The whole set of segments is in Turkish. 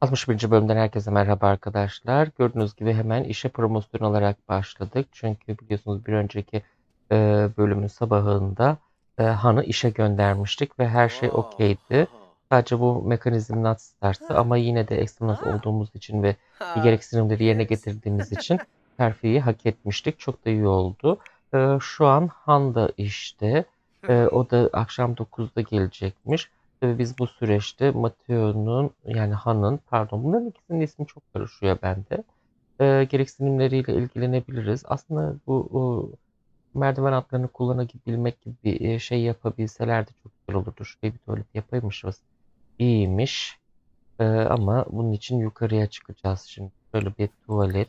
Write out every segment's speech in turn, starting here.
61. bölümden herkese merhaba arkadaşlar. Gördüğünüz gibi hemen işe promosyon olarak başladık. Çünkü biliyorsunuz bir önceki e, bölümün sabahında e, Han'ı işe göndermiştik ve her şey okeydi. Sadece bu mekanizm not start'tı ama yine de ekstremaz olduğumuz için ve gereksinimleri yerine getirdiğimiz için terfiyi hak etmiştik. Çok da iyi oldu. E, şu an Han da işte. E, o da akşam 9'da gelecekmiş. Tabii biz bu süreçte Mateo'nun yani Han'ın pardon bunların ikisinin ismi çok karışıyor bende. E, gereksinimleriyle ilgilenebiliriz. Aslında bu o, merdiven atlarını kullanabilmek gibi bir e, şey yapabilselerdi çok güzel olurdu. Şuraya bir tuvalet yapaymışız. İyiymiş. E, ama bunun için yukarıya çıkacağız şimdi. Böyle bir tuvalet.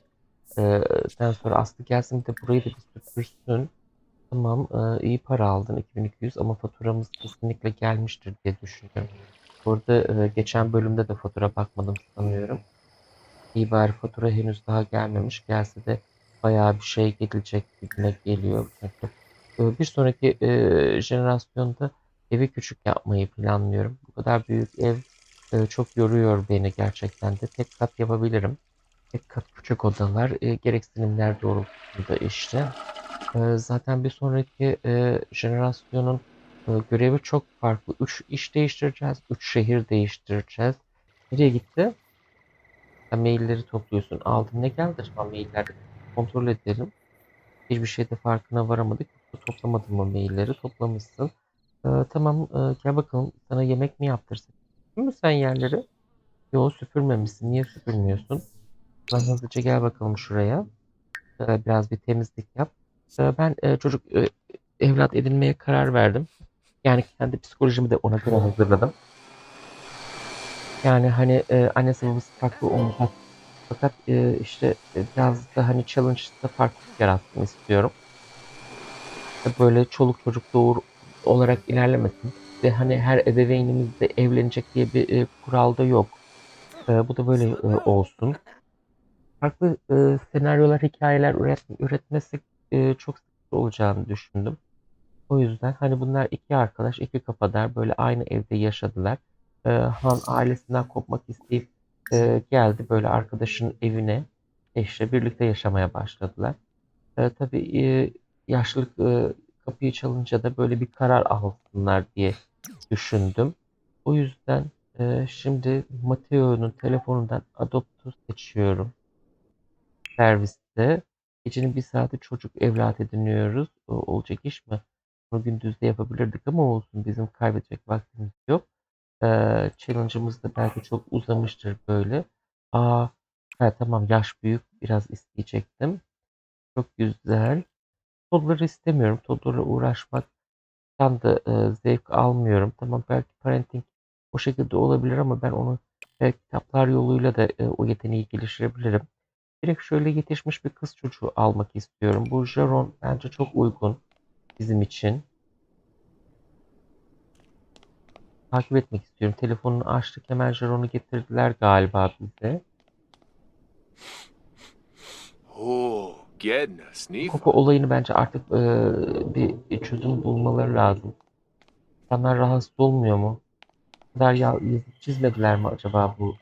E, sonra Aslı gelsin de burayı da bir süpürsün. Tamam, e, iyi para aldın 2200 ama faturamız kesinlikle gelmiştir diye düşünüyorum. Burada e, geçen bölümde de fatura bakmadım sanıyorum. İyi bari fatura henüz daha gelmemiş. Gelse de bayağı bir şey gelecek gibime geliyor. Çünkü e, bir sonraki e, jenerasyonda evi küçük yapmayı planlıyorum. Bu kadar büyük ev çok yoruyor beni gerçekten de. Tek kat yapabilirim. Tek kat küçük odalar gereksinimler doğrultusunda işte. Ee, zaten bir sonraki e, jenerasyonun e, görevi çok farklı. Üç iş değiştireceğiz, üç şehir değiştireceğiz. Nereye gitti? Sen mailleri topluyorsun. Aldın ne geldi acaba mailleri? Kontrol edelim. Hiçbir şeyde farkına varamadık. Toplamadın mı mailleri? Toplamışsın. Ee, tamam e, gel bakalım sana yemek mi yaptırsın? Süpürdün mü sen yerleri? Yo süpürmemişsin. Niye süpürmüyorsun? Ben hızlıca gel bakalım şuraya. Ee, biraz bir temizlik yap. Ben e, çocuk e, evlat edinmeye karar verdim. Yani kendi psikolojimi de ona göre hazırladım. Yani hani e, annesi babası farklı olacak. Fakat e, işte e, biraz da hani challenge'da farklılık yarattım istiyorum. Böyle çoluk çocuk doğur olarak ilerlemesin. Ve hani her ebeveynimiz de evlenecek diye bir e, kural da yok. E, bu da böyle e, olsun. Farklı e, senaryolar, hikayeler üret, üretmesi e, çok sıkıntı olacağını düşündüm. O yüzden hani bunlar iki arkadaş, iki kafadar böyle aynı evde yaşadılar. Ee, Han ailesinden kopmak isteyip e, geldi böyle arkadaşın evine eşle birlikte yaşamaya başladılar. Ee, tabii e, yaşlılık e, kapıyı çalınca da böyle bir karar alsınlar diye düşündüm. O yüzden e, şimdi Mateo'nun telefonundan Adopt'u seçiyorum. Serviste. Gecenin bir saati çocuk evlat ediniyoruz. O, olacak iş mi? Bunu gündüz de yapabilirdik ama olsun bizim kaybedecek vaktimiz yok. Ee, challenge'ımız da belki çok uzamıştır böyle. Aa, ha, tamam yaş büyük biraz isteyecektim. Çok güzel. Toddler istemiyorum. Toddler'la uğraşmaktan da e, zevk almıyorum. Tamam belki parenting o şekilde olabilir ama ben onu e, kitaplar yoluyla da e, o yeteneği geliştirebilirim. Direkt şöyle yetişmiş bir kız çocuğu almak istiyorum. Bu Jaron bence çok uygun bizim için. Takip etmek istiyorum. Telefonunu açtık hemen Jaron'u getirdiler galiba bize. Oh, goodness. Koko olayını bence artık e, bir çözüm bulmaları lazım. İnsanlar rahatsız olmuyor mu? Bu kadar ya yazıp çizmediler mi acaba bu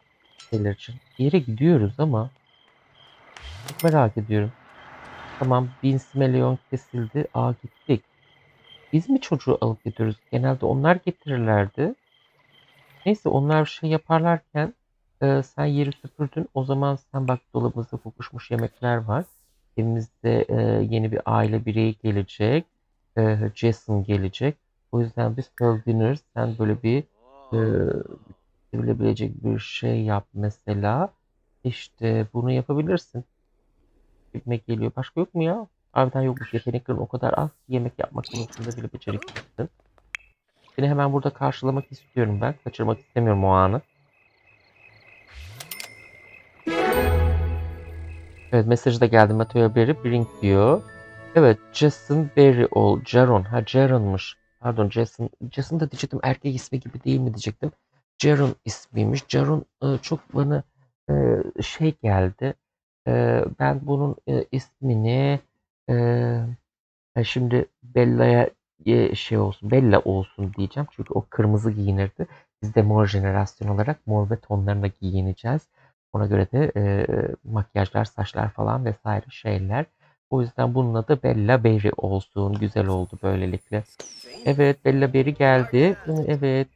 şeyler için? Bir yere gidiyoruz ama çok merak ediyorum. Tamam bin simelyon kesildi. Aa gittik. Biz mi çocuğu alıp gidiyoruz? Genelde onlar getirirlerdi. Neyse onlar bir şey yaparlarken e, sen yeri süpürdün. O zaman sen bak dolabımızda kokuşmuş yemekler var. Evimizde e, yeni bir aile bireyi gelecek. E, Jason gelecek. O yüzden biz Dinner sen böyle bir e, sevilebilecek bir şey yap mesela. İşte bunu yapabilirsin. Gibime geliyor. Başka yok mu ya? Harbiden yokmuş. Yeteneklerin o kadar az yemek yapmak konusunda bile beceriklisin. Seni hemen burada karşılamak istiyorum ben. Kaçırmak istemiyorum o anı. Evet mesajı da geldi. Mateo Berry Brink diyor. Evet Jason Berry ol. Jaron. Ha Jaron'muş. Pardon Jason. Jason da diyecektim erkek ismi gibi değil mi diyecektim. Jaron ismiymiş. Jaron e, çok bana e, şey geldi. E, ben bunun e, ismini e, ha şimdi Bella'ya e, şey olsun. Bella olsun diyeceğim. Çünkü o kırmızı giyinirdi. Biz de mor jenerasyon olarak mor ve tonlarına giyineceğiz. Ona göre de e, makyajlar, saçlar falan vesaire şeyler. O yüzden bunun adı Bella Berry olsun. Güzel oldu böylelikle. Evet Bella Berry geldi. Evet.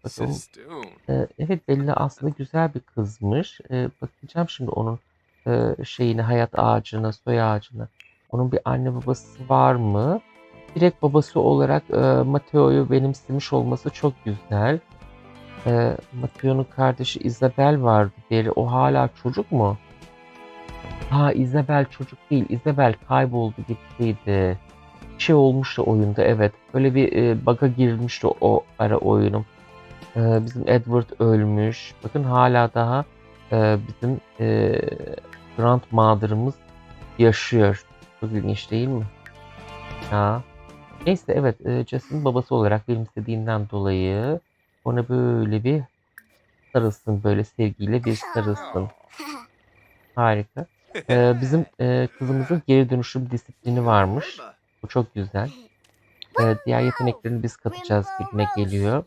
Ee, evet Bella aslında güzel bir kızmış. Ee, bakacağım şimdi onun e, şeyini, hayat ağacına, soy ağacına. Onun bir anne babası var mı? Direkt babası olarak e, Mateo'yu benimsemiş olması çok güzel. E, Mateo'nun kardeşi Isabel vardı. Beri. O hala çocuk mu? Ha Isabel çocuk değil. Isabel kayboldu gittiydi. Bir şey olmuştu oyunda evet. Böyle bir e, bug'a girmişti o ara oyunum. Ee, bizim Edward ölmüş. Bakın hala daha e, bizim e, Grandmother'ımız yaşıyor. Çok ilginç değil mi? Ya. Neyse evet e, Justin babası olarak benimsediğinden dolayı ona böyle bir sarılsın böyle sevgiyle bir sarılsın. Harika. Ee, bizim e, kızımızın geri dönüşüm disiplini varmış. Bu çok güzel. Ee, diğer yeteneklerini biz katacağız gibime geliyor.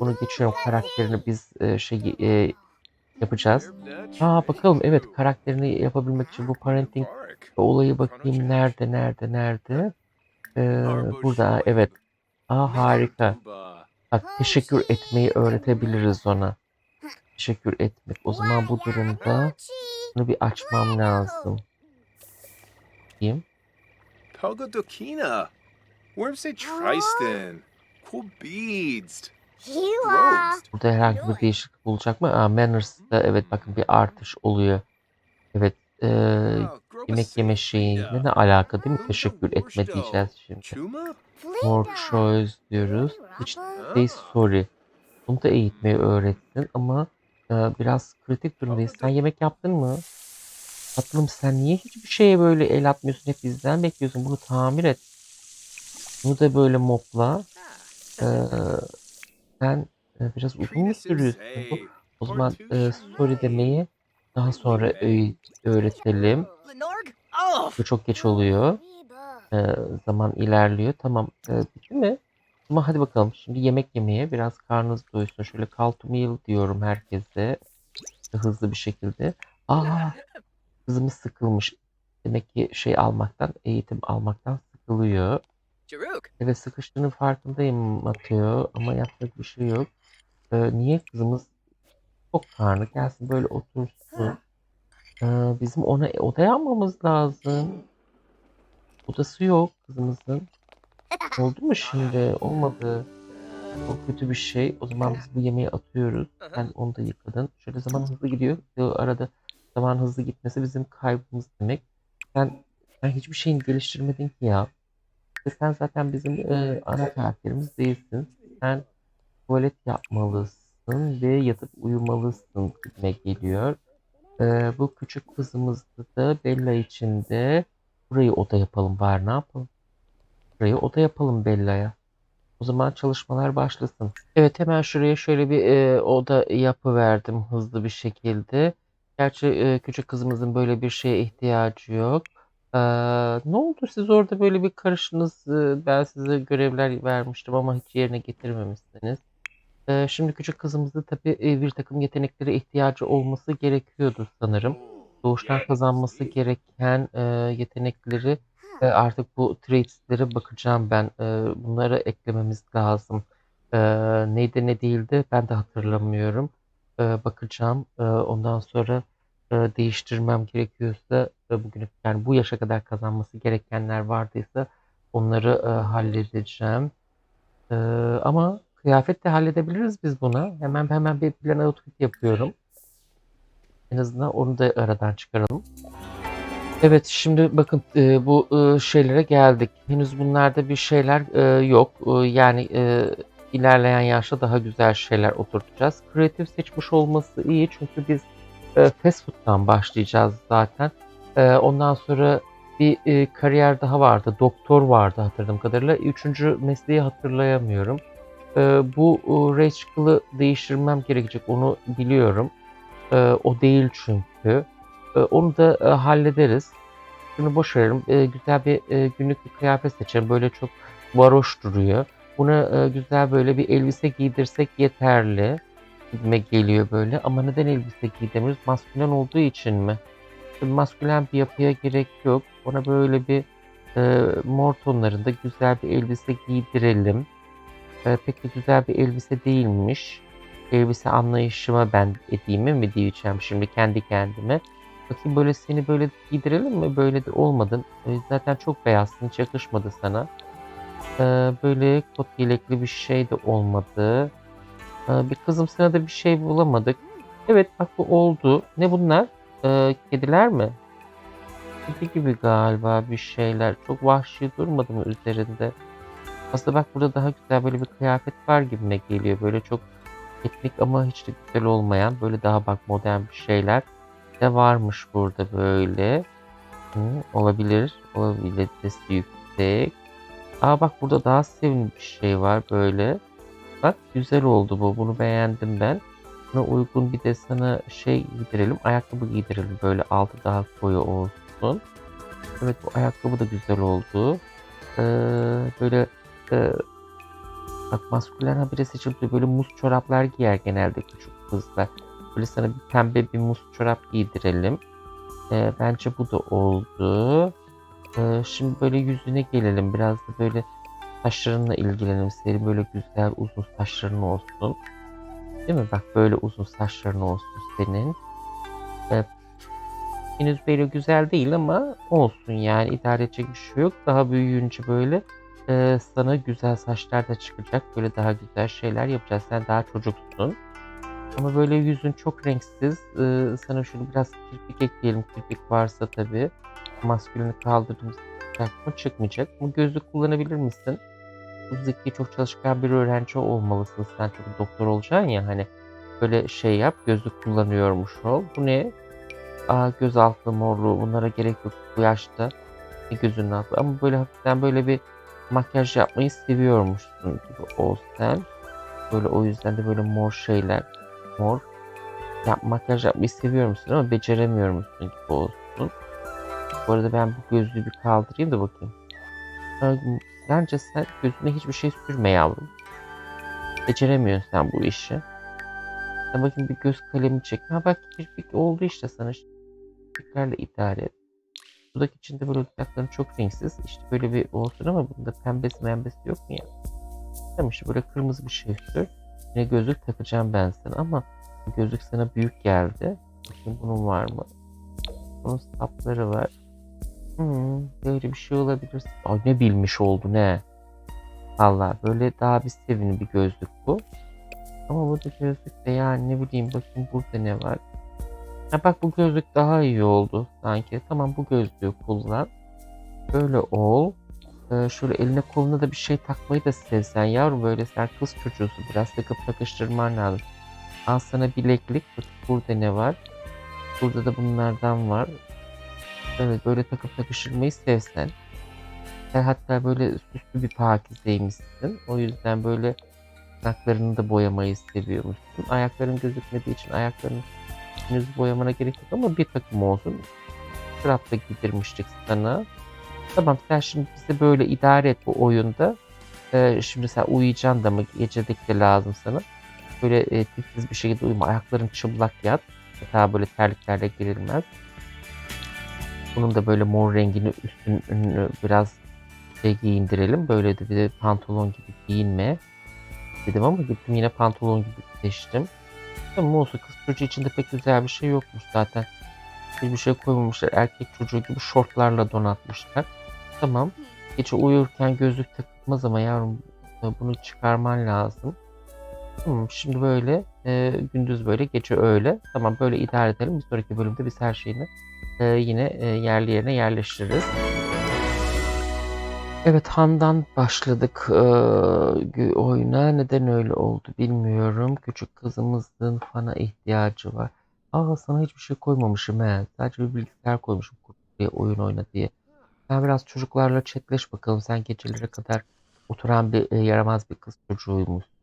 Bunu geçiyorum. Karakterini biz e, şey e, yapacağız. Aa bakalım evet karakterini yapabilmek için bu parenting olayı bakayım nerede nerede nerede. Ee, burada evet. Aa harika. Bak teşekkür etmeyi öğretebiliriz ona. Teşekkür etmek. O zaman bu durumda bunu bir açmam lazım. Bakayım. Pogodokina. Wormsay Tristan. Cool beads. Burada herhangi bir değişiklik olacak mı? Aa, Manners'da evet bakın bir artış oluyor. Evet. E, yemek yeme şeyiyle ne alaka değil mi? Teşekkür etme diyeceğiz şimdi. More choice diyoruz. Hiç say sorry. Bunu da eğitmeyi öğrettin ama e, biraz kritik durumdayız. Sen yemek yaptın mı? Tatlım sen niye hiçbir şeye böyle el atmıyorsun? Hep bizden bekliyorsun. Bunu tamir et. Bunu da böyle mopla. Ee, sen e, biraz uzun mu sürüyorsun? Bu, o zaman e, sorry demeyi daha sonra öğ- öğretelim. Bu çok geç oluyor. Ee, zaman ilerliyor. Tamam. Ee, bitti mi? Ama hadi bakalım. Şimdi yemek yemeye biraz karnınız doysun. Şöyle call to meal diyorum herkese. Hızlı bir şekilde. Aa, kızımız sıkılmış. Demek ki şey almaktan, eğitim almaktan sıkılıyor. Evet sıkıştığının farkındayım Mateo ama yapacak bir şey yok. Ee, niye kızımız çok karnı gelsin böyle otursun. Ee, bizim ona odaya almamız lazım. Odası yok kızımızın. Oldu mu şimdi? Olmadı. Çok kötü bir şey. O zaman biz bu yemeği atıyoruz. Sen onu da yıkadın. Şöyle zaman hızlı gidiyor. Arada zaman hızlı gitmesi bizim kaybımız demek. Sen, sen hiçbir şeyini geliştirmedin ki ya. Sen zaten bizim e, ana karakterimiz değilsin. Sen tuvalet yapmalısın ve yatıp uyumalısın gibime geliyor. E, bu küçük kızımızda da Bella için de burayı oda yapalım var ne yapalım? Burayı oda yapalım Bella'ya. O zaman çalışmalar başlasın. Evet hemen şuraya şöyle bir e, oda yapıverdim hızlı bir şekilde. Gerçi e, küçük kızımızın böyle bir şeye ihtiyacı yok. Ee, ne oldu siz orada böyle bir karışınız? Ben size görevler vermiştim ama hiç yerine getirmemişsiniz. Ee, şimdi küçük kızımızda tabii bir takım yeteneklere ihtiyacı olması gerekiyordu sanırım. Doğuştan kazanması gereken e, yetenekleri e, artık bu traitslere bakacağım ben. E, bunları eklememiz lazım. E, neydi ne değildi ben de hatırlamıyorum. E, bakacağım. E, ondan sonra değiştirmem gerekiyorsa e, bugüne yani bu yaşa kadar kazanması gerekenler vardıysa onları e, halledeceğim. E, ama kıyafet de halledebiliriz biz buna. Hemen hemen bir plan outfit yapıyorum. En azından onu da aradan çıkaralım. Evet şimdi bakın e, bu e, şeylere geldik. Henüz bunlarda bir şeyler e, yok. E, yani e, ilerleyen yaşta daha güzel şeyler oturtacağız. Kreatif seçmiş olması iyi çünkü biz e, fast food'dan başlayacağız zaten. E, ondan sonra bir e, kariyer daha vardı. Doktor vardı hatırladığım kadarıyla. Üçüncü mesleği hatırlayamıyorum. E, bu e, Rachel'ı değiştirmem gerekecek onu biliyorum. E, o değil çünkü. E, onu da e, hallederiz. Şunu boş verelim. E, güzel bir e, günlük bir kıyafet seçelim. Böyle çok varoş duruyor. Buna e, güzel böyle bir elbise giydirsek yeterli. Gibime geliyor böyle. Ama neden elbise giydirmiyoruz? Maskülen olduğu için mi? Tabii maskülen bir yapıya gerek yok. Ona böyle bir e, mor tonlarında güzel bir elbise giydirelim. E, pek de güzel bir elbise değilmiş. Elbise anlayışıma ben edeyim mi diyeceğim şimdi kendi kendime. Bakayım böyle seni böyle giydirelim mi? Böyle de olmadın. E, zaten çok beyazsın. Hiç yakışmadı sana. E, böyle kot yelekli bir şey de olmadı. E, bir kızım sana da bir şey bulamadık. Evet bak bu oldu. Ne bunlar? E, kediler mi? Kedi gibi galiba bir şeyler. Çok vahşi durmadı mı üzerinde? Aslında bak burada daha güzel böyle bir kıyafet var gibime geliyor. Böyle çok teknik ama hiç de güzel olmayan böyle daha bak modern bir şeyler de varmış burada böyle. Hı, olabilir. Olabilir. Sesi yüksek. Aa bak burada daha sevimli bir şey var böyle. Bak güzel oldu bu. Bunu beğendim ben. Buna uygun bir de sana şey giydirelim. Ayakkabı giydirelim. Böyle altı daha koyu olsun. Evet bu ayakkabı da güzel oldu. Ee, böyle e, bak maskülen habire seçildi. Böyle muz çoraplar giyer genelde küçük kızlar. Böyle sana bir pembe bir muz çorap giydirelim. Ee, bence bu da oldu. Ee, şimdi böyle yüzüne gelelim. Biraz da böyle saçlarınla ilgilenelim. Senin böyle güzel uzun saçların olsun. Değil mi? Bak böyle uzun saçların olsun senin. Ee, henüz böyle güzel değil ama olsun yani idare edecek bir şey yok. Daha büyüyünce böyle e, sana güzel saçlar da çıkacak. Böyle daha güzel şeyler yapacağız. Sen daha çocuksun. Ama böyle yüzün çok renksiz. Ee, sana şunu biraz kirpik ekleyelim. Kirpik varsa tabii. Maskülünü kaldırdığımız mı? Çıkmayacak. Bu gözlük kullanabilir misin? Bu zeki çok çalışkan bir öğrenci olmalısın. Sen çünkü doktor olacaksın ya hani. Böyle şey yap. Gözlük kullanıyormuş ol. Bu ne? Aa göz altı morluğu. Bunlara gerek yok bu yaşta. Ne gözünün altı. Ama böyle hafiften böyle bir makyaj yapmayı seviyormuşsun gibi ol sen. Böyle o yüzden de böyle mor şeyler mor. Ya makyaj yapmayı seviyor ama beceremiyor musun gibi olsun. Bu arada ben bu gözlüğü bir kaldırayım da bakayım. Sen gözüne hiçbir şey sürme yavrum. Beceremiyorsun sen bu işi. Sen bakayım bir göz kalemi çek. Ha bak kirpik oldu işte sana. Kirpiklerle idare et. Dudak içinde böyle dudakların çok renksiz. İşte böyle bir olsun ama bunda pembesi membesi yok mu ya? Tamam işte böyle kırmızı bir şey sür. Yine gözlük takacağım ben sana ama gözlük sana büyük geldi. Bakayım bunun var mı? Bunun sapları var. Hmm, böyle bir şey olabilir. Ay ne bilmiş oldu ne? Allah böyle daha bir sevimli bir gözlük bu. Ama bu da gözlük de yani ne bileyim bakayım burada ne var. Ha bak bu gözlük daha iyi oldu sanki. Tamam bu gözlüğü kullan. Böyle ol. Ee, şöyle eline koluna da bir şey takmayı da sevsen yavrum böyle sen kız çocuğusun biraz takıp takıştırman lazım. Al sana bileklik burada ne var? Burada da bunlardan var. Evet böyle takıp takıştırmayı sevsen. Sen hatta böyle süslü bir pakizeymişsin. O yüzden böyle ayaklarını da boyamayı seviyormuşsun. Ayakların gözükmediği için ayaklarını henüz boyamana gerek yok ama bir takım olsun. Çorap da giydirmiştik sana. Tamam sen şimdi bize böyle idare et bu oyunda. Ee, şimdi sen uyuyacaksın da mı? Gecedeki de lazım sana. Böyle e, tipsiz bir şekilde uyuma. Ayakların çıplak yat. Daha böyle terliklerle girilmez. Bunun da böyle mor rengini üstünü biraz şey giyindirelim. Böyle de bir de pantolon gibi giyinme. Dedim ama gittim yine pantolon gibi seçtim. Tamam olsun kız çocuğu içinde pek güzel bir şey yokmuş zaten. Hiçbir şey koymamışlar. Erkek çocuğu gibi şortlarla donatmışlar. Tamam. Gece uyurken gözlük takılmaz ama yavrum bunu çıkarman lazım. Tamam şimdi böyle e, gündüz böyle gece öyle. Tamam böyle idare edelim. Bir sonraki bölümde biz her şeyini e, yine e, yerli yerine yerleştiririz. Evet Han'dan başladık e, oyuna. Neden öyle oldu bilmiyorum. Küçük kızımızın fana ihtiyacı var. Aa sana hiçbir şey koymamışım he. Sadece bir bilgisayar koymuşum diye oyun oyna diye. Sen biraz çocuklarla chatleş bakalım. Sen gecelere kadar oturan bir e, yaramaz bir kız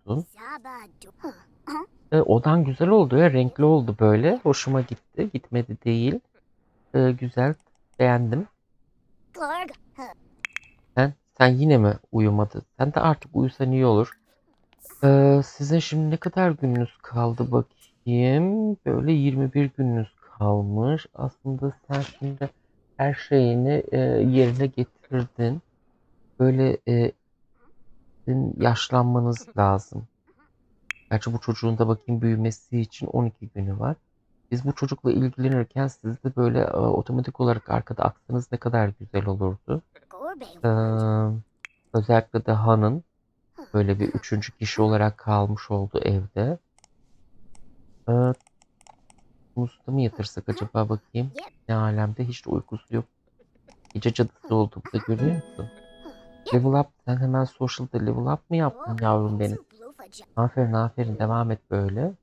çocuğuymuşsun. E, odan güzel oldu ya. Renkli oldu böyle. Hoşuma gitti. Gitmedi değil. E, güzel. Beğendim. Sen, sen yine mi uyumadın? Sen de artık uyusan iyi olur. Ee, size şimdi ne kadar gününüz kaldı bakayım. Böyle 21 gününüz kalmış. Aslında sen şimdi her şeyini e, yerine getirdin. Böyle e, sizin yaşlanmanız lazım. Gerçi bu çocuğun da bakayım büyümesi için 12 günü var. Biz bu çocukla ilgilenirken siz de böyle e, otomatik olarak arkada aksanız ne kadar güzel olurdu. Ee, özellikle de Han'ın böyle bir üçüncü kişi olarak kalmış oldu evde. Ee, Mus'ta mı yatırsak acaba bakayım? Ne alemde hiç de uykusu yok. Gece cadısı oldu bu da görüyor musun? Level up sen hemen social'da level up mı yaptın yavrum benim? Aferin aferin devam et böyle.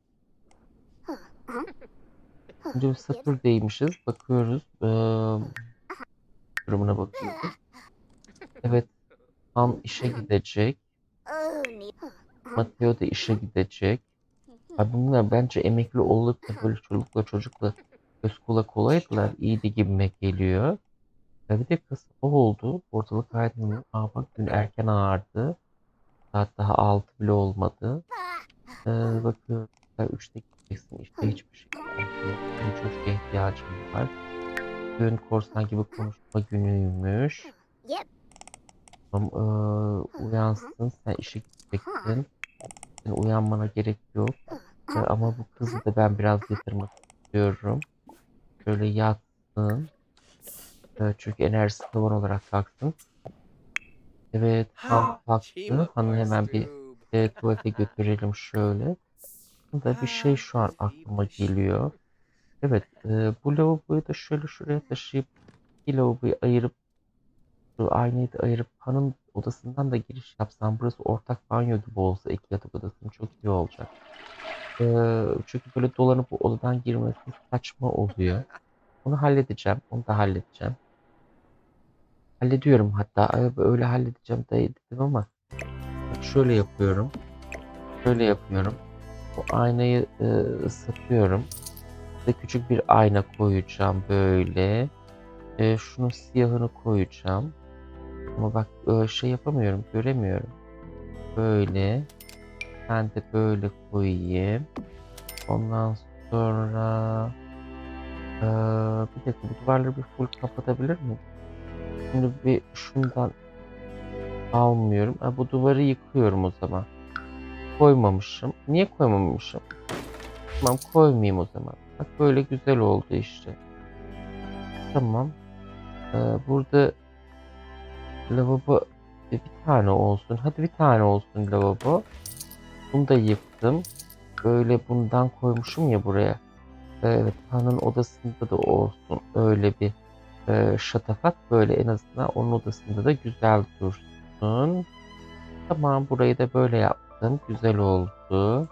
Şimdi sıfırdaymışız. Bakıyoruz. Ee, durumuna bakıyoruz. Evet. Han işe gidecek. Mateo da işe gidecek. Abi bunlar bence emekli olup da böyle çocukla çocukla göz kula kolaydılar. İyiydi gibime geliyor. Bir de kız o oldu. Ortalık aydınlanıyor. Aa bak dün erken ağardı. Saat daha 6 bile olmadı. Ee, bakıyorum. Sen 3'te gideceksin. İşte hiçbir şey yok. Çocuğa ihtiyacım var. Dün korsan gibi konuşma günüymüş. Tamam, ee, uyansın. Sen işe gideceksin. Senin uyanmana gerek yok. Ee, ama bu kızı da ben biraz yatırmak istiyorum. Şöyle yatsın. Ee, çünkü enerjisi tavan olarak kalksın. Evet, Han kalktı. Han'ı hemen bir e, tuvalete götürelim şöyle. Burada bir şey şu an aklıma geliyor. Evet, e, bu lavaboyu da şöyle şuraya taşıyıp iki lavaboyu ayırıp şu aynayı da ayırıp Han'ın odasından da giriş yapsam burası ortak banyo gibi olsa iki yatak odasının çok iyi olacak. E, çünkü böyle dolanıp bu odadan girmesi saçma oluyor. Onu halledeceğim. Onu da halledeceğim. Hallediyorum hatta. Öyle halledeceğim dayı dedim ama bak şöyle yapıyorum. Şöyle yapıyorum. Bu aynayı e, ısıtıyorum. Size küçük bir ayna koyacağım böyle. E, şunun siyahını koyacağım. Ama bak e, şey yapamıyorum. Göremiyorum. Böyle. Ben de böyle koyayım. Ondan sonra e, bir dakika bu duvarları bir full kapatabilir miyim? Şimdi bir şundan almıyorum. Ha, bu duvarı yıkıyorum o zaman. Koymamışım. Niye koymamışım? Tamam koymayayım o zaman. Bak böyle güzel oldu işte. Tamam. Ee, burada lavabo e, bir tane olsun. Hadi bir tane olsun lavabo. Bunu da yıktım. Böyle bundan koymuşum ya buraya. Evet, Han'ın odasında da olsun. Öyle bir e, şatafat böyle en azından onun odasında da güzel dursun. Tamam burayı da böyle yaptım. Güzel oldu.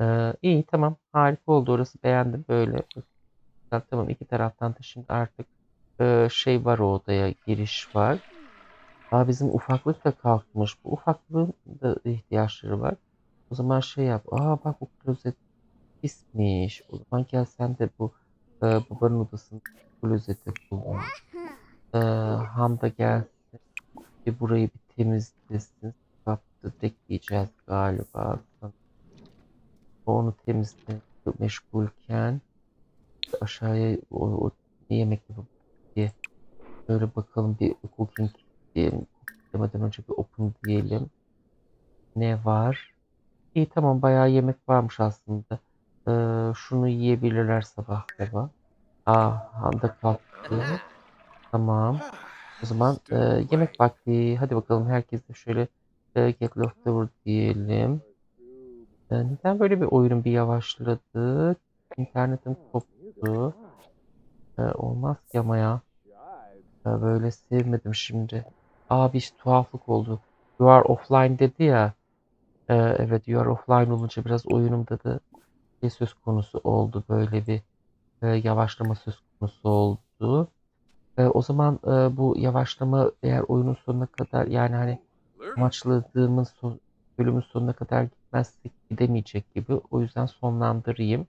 Ee, iyi tamam harika oldu orası beğendim böyle. Tamam iki taraftan da şimdi artık e, şey var o odaya giriş var. Aa, bizim ufaklık da kalkmış. Bu ufaklığın da ihtiyaçları var. O zaman şey yap. Aa bak bu klozet pismiş. O zaman gel sen de bu e, babanın odasını klozete kullan. Ee, Ham da gelsin. Bir burayı bir temizlesin. Kaptı bekleyeceğiz galiba. Onu temizle meşgulken aşağıya o, o yemek yapıp diye böyle bakalım bir cooking diyelim. Demeden önce bir open diyelim. Ne var? İyi tamam bayağı yemek varmış aslında. Ee, şunu yiyebilirler sabah sabah. Aa, Handa kalktı. Tamam. O zaman e, yemek vakti. Hadi bakalım herkes de şöyle e, get leftover diyelim. E, neden böyle bir oyunun bir yavaşladı? İnternetim koptu. E, olmaz ki ama ya. E, böyle sevmedim şimdi. Aa bir tuhaflık oldu. You are offline dedi ya. E, evet you are offline olunca biraz oyunumda da şey söz konusu oldu. Böyle bir e, yavaşlama söz konusu oldu. E, o zaman e, bu yavaşlama eğer oyunun sonuna kadar yani hani amaçladığımız son, bölümün sonuna kadar gitmezsek gidemeyecek gibi. O yüzden sonlandırayım.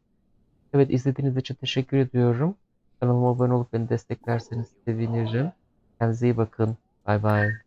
Evet izlediğiniz için teşekkür ediyorum. Kanalıma abone olup beni desteklerseniz sevinirim. Kendinize iyi bakın. Bay bay.